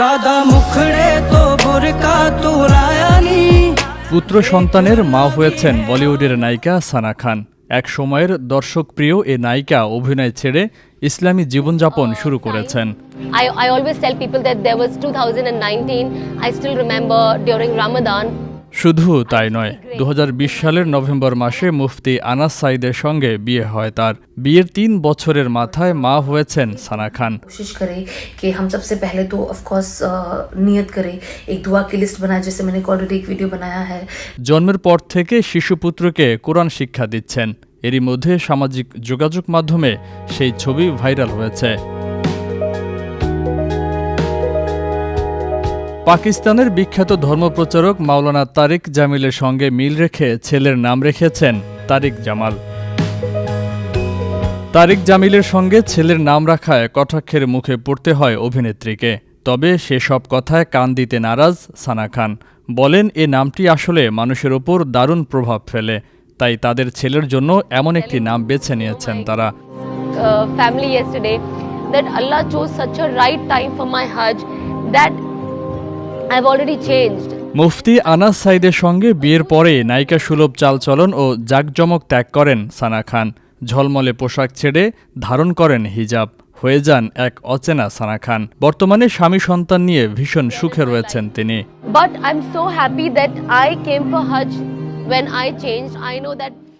কাদা মুখড়ে তো বুরকা তুরায়ানি পুত্র সন্তানের মা হয়েছেন বলিউডের নায়িকা সানা খান এক সময়ের দর্শকপ্রিয় এ নায়িকা অভিনয় ছেড়ে ইসলামী জীবনযাপন শুরু করেছেন I, I always tell people that there was 2019. I still remember during Ramadan. শুধু তাই নয় দু সালের নভেম্বর মাসে মুফতি আনাস সাইদের সঙ্গে বিয়ে হয় তার। বিয়ের তিন বছরের মাথায় মা হয়েছেন সানা খান। জন্মের পর থেকে শিশুপুত্রকে কোরআন শিক্ষা দিচ্ছেন। এরই মধ্যে সামাজিক যোগাযোগ মাধ্যমে সেই ছবি ভাইরাল হয়েছে। পাকিস্তানের বিখ্যাত ধর্মপ্রচারক মাওলানা তারিক জামিলের সঙ্গে মিল রেখে ছেলের নাম রেখেছেন তারিক জামাল। তারিক জামিলের সঙ্গে ছেলের নাম রাখায় কটাক্ষের মুখে পড়তে হয় অভিনেত্রীকে। তবে সেসব কথায় কান দিতে নারাজ সানা খান। বলেন এ নামটি আসলে মানুষের ওপর দারুণ প্রভাব ফেলে। তাই তাদের ছেলের জন্য এমন একটি নাম বেছে নিয়েছেন তারা। Uh, that Allah chose such a right time for my Hajj that I've already changed. মুফতি আনাস সাইদের সঙ্গে বিয়ের পরে নায়িকা সুলভ চালচলন ও জাকজমক ত্যাগ করেন সানা খান ঝলমলে পোশাক ছেড়ে ধারণ করেন হিজাব হয়ে যান এক অচেনা সানা খান বর্তমানে স্বামী সন্তান নিয়ে ভীষণ সুখে রয়েছেন তিনি But I'm so happy that I came for Hajj when I changed. I know that